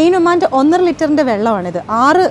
എയിനുമാന്റെ ഒന്നര ലിറ്ററിന്റെ വെള്ളമാണിത്. ആറ്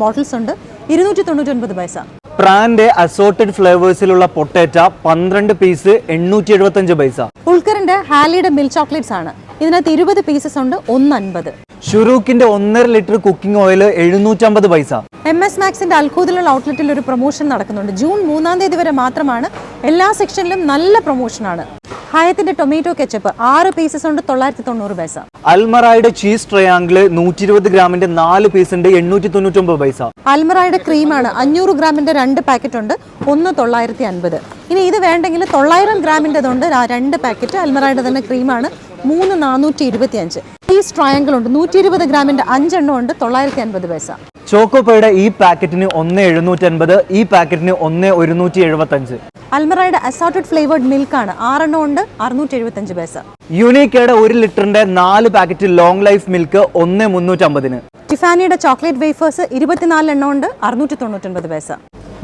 ബോട്ടിൽസ് ഉണ്ട്. ഇരുന്നൂറ്റി തൊണ്ണൂറ്റൊൻപത് പൈസ. പ്രാന്റെ അസോർട്ടഡ് ഫ്ലേവേഴ്സിലുള്ള പൊട്ടേറ്റ പന്ത്രണ്ട് പീസ് എണ്ണൂറ്റി എഴുപത്തഞ്ച് പൈസ. ഉൾക്കറിന്റെ ഹാലിയുടെ മിൽക്ക് ചോക്ലേറ്റ്സ് ആണ്. ഇതിനകത്ത് ഇരുപത് പീസസ് ഉണ്ട് ഒന്ന് അൻപത് ഷുറൂക്കിന്റെ ഒന്നര ലിറ്റർ കുക്കിംഗ് ഓയിൽ എഴുന്നൂറ്റമ്പത് പൈസ. എം എസ് മാക്സിന്റെ അൽക്കൂതിലുള്ള ഔട്ട്ലെറ്റിൽ ഒരു പ്രൊമോഷൻ നടക്കുന്നുണ്ട്. ജൂൺ മൂന്നാം തീയതി വരെ മാത്രമാണ് എല്ലാ സെക്ഷനിലും നല്ല പ്രൊമോഷനാണ് ഹയത്തിന്റെ ടൊമാറ്റോ കെച്ചപ്പ് ആറ് പീസസ് ഉണ്ട് തൊള്ളായിരത്തി തൊണ്ണൂറ് പൈസ. അൽമറായുടെ ചീസ് ട്രയാങ്കിൾ നൂറ്റി ഇരുപത് ഗ്രാമിന്റെ നാല് പീസ് ഉണ്ട് എണ്ണൂറ്റി തൊണ്ണൂറ്റൊമ്പത് പൈസ. അൽമറായുടെ ക്രീമാണ് അഞ്ഞൂറ് ഗ്രാമിന്റെ രണ്ട് പാക്കറ്റ് ഉണ്ട് ഒന്ന് തൊള്ളായിരത്തി അൻപത് ഇനി ഇത് വേണ്ടെങ്കിൽ തൊള്ളായിരം ഗ്രാമിന്റെതുണ്ട് രണ്ട് പാക്കറ്റ് അൽമറായുടെ തന്നെ ക്രീമാണ് മൂന്ന് നാനൂറ്റി ഇരുപത്തി അഞ്ച് ചീസ് ട്രയാങ്കിൾ ഉണ്ട് നൂറ്റി ഇരുപത് ഗ്രാമിന്റെ അഞ്ചെണ്ണം ഉണ്ട് തൊള്ളായിരത്തി അൻപത് പൈസ. ചോക്കോപ്പയുടെ ഈ പാക്കറ്റിന് ഒന്ന് എഴുന്നൂറ്റി അൻപത് ഈ പാക്കറ്റിന് ഒന്ന് ഒരുന്നൂറ്റി എഴുപത്തി അഞ്ച് അൽമറയുടെ അസോർട്ടഡ് ഫ്ലേവേർഡ് മിൽക്കാണ് ആറെണ്ണം ഉണ്ട് അറുന്നൂറ്റി എഴുപത്തഞ്ച് പൈസ യുണീക്കയുടെ ഒരു ലിറ്ററിന്റെ നാല് പാക്കറ്റ് ലോങ് ലൈഫ് മിൽക്ക് ഒന്ന് മുന്നൂറ്റമ്പതിന്. ടിഫാനിയുടെ ചോക്ലേറ്റ് വേഫേഴ്സ് ഇരുപത്തിനാല് എണ്ണം ഉണ്ട് അറുന്നൂറ്റി തൊണ്ണൂറ്റൊൻപത് പൈസ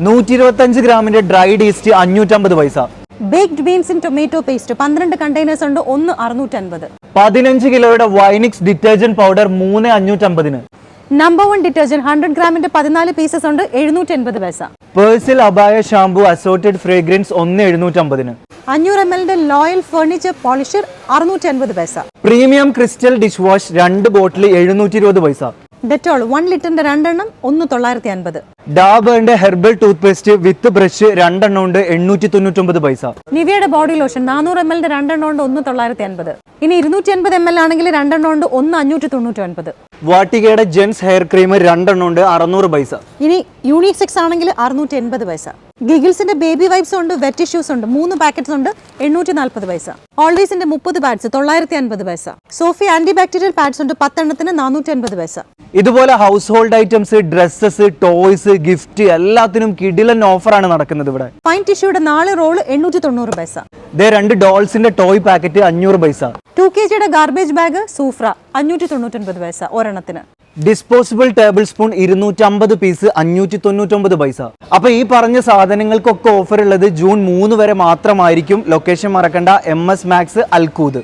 നൂറ്റി ഇരുപത്തഞ്ച് ഗ്രാമിന്റെ ഡ്രൈഡ് ഈസ്റ്റ് അഞ്ഞൂറ്റമ്പത് paisa baked beans in tomato paste പന്ത്രണ്ട് കണ്ടെയ്നേഴ്സ് ഉണ്ട് ഒന്ന് അറുന്നൂറ്റൻപത്. പതിനഞ്ച് കിലോയുടെ വൈനിക്സ് ഡിറ്റർജന്റ് പൗഡർ മൂന്ന് അഞ്ഞൂറ്റമ്പതിന്. നമ്പർ വൺ ഡിറ്റർജന്റ് ഹൺഡ്രഡ് ഗ്രാമിന്റെ പതിനാല് പീസസ് ഉണ്ട് എഴുന്നൂറ്റി എൺപത് പൈസ. പേഴ്സിൽ അബായ ഷാംപൂ അസോർട്ടഡ് ഫ്രേഗ്രൻസ് ഒന്ന് എഴുന്നൂറ്റമ്പതിന്. അഞ്ഞൂറ് എം എല്ലിന്റെ ലോയൽ ഫർണിച്ചർ പോളിഷർ അറുന്നൂറ്റി അൻപത് പൈസ. പ്രീമിയം ക്രിസ്റ്റൽ ഡിഷ് വാഷ് രണ്ട് ബോട്ടിൽ എഴുന്നൂറ്റി ഇരുപത് പൈസ ഡെറ്റോൾ വൺ ലിറ്ററിന്റെ രണ്ടെണ്ണം ഒന്ന് തൊള്ളായിരത്തി അൻപത് ഡാബറിന്റെ herbal toothpaste with brush രണ്ടെണ്ണം ഉണ്ട് എണ്ണൂറ്റി തൊണ്ണൂറ്റൊമ്പത് പൈസ. നിവിയുടെ ബോഡി ലോഷൻ നാനൂറ് എം എല്ലിന്റെ രണ്ടെണ്ണം ഉണ്ട് ഒന്ന് തൊള്ളായിരത്തി അൻപത് ഇനി ഇരുന്നൂറ്റി അൻപത് എം എൽ ആണെങ്കിൽ രണ്ടെണ്ണം ഉണ്ട് ഒന്ന് അഞ്ഞൂറ്റി തൊണ്ണൂറ്റി ഒൻപത് വാട്ടികയുടെ ജെൻസ് ഹെയർ ക്രീം രണ്ടെണ്ണം ഉണ്ട് അറുന്നൂറ് പൈസ. ഇനി യൂണിക് സിക്സ് ആണെങ്കിൽ അറുന്നൂറ്റി എൺപത് പൈസ. ഗിഗിൾസിന്റെ ബേബി വൈപ്സ് ഉണ്ട് വെറ്റ് ടിഷ്യൂസ് ഉണ്ട് മൂന്ന് പാക്കറ്റ്സ് ഉണ്ട് എണ്ണൂറ്റി നാൽപ്പത് പൈസ. ഓൾഡീസിന്റെ മുപ്പത് പാഡ്സ് തൊള്ളായിരത്തി അൻപത് പൈസ. സോഫി ആന്റി ബാക്ടീരിയൽ പാഡ്സ് ഉണ്ട് പത്തെണ്ണത്തിന് നാനൂറ്റി അൻപത് പൈസ. ഇതുപോലെ household items dresses toys gift എല്ലാത്തിനും കിടിലൻ ഓഫറാണ് നടക്കുന്നത് ഇവിടെ. ഫൈൻ ടിഷ്യൂടെ നാല് റോൾ എണ്ണൂറ്റി തൊണ്ണൂറ് പൈസ. ദേ രണ്ട് ഡോൾസിന്റെ ടോയ് പാക്കറ്റ് അഞ്ഞൂറ് പൈസ. ടു കെ ജിയുടെ ഗാർബേജ് ബാഗ് സൂഫ്ര അഞ്ഞൂറ്റി തൊണ്ണൂറ്റൊൻപത് പൈസ ഒരെണ്ണത്തിന്. ഡിസ്പോസിബിൾ ടേബിൾ സ്പൂൺ ഇരുന്നൂറ്റമ്പത് പീസ് അഞ്ഞൂറ്റി തൊണ്ണൂറ്റൊമ്പത് പൈസ. അപ്പൊ ഈ പറഞ്ഞ സാധനങ്ങൾക്കൊക്കെ ഓഫർ ഉള്ളത് ജൂൺ മൂന്ന് വരെ മാത്രമായിരിക്കും. ലൊക്കേഷൻ മറക്കണ്ട. M S Max അൽക്കൂത്.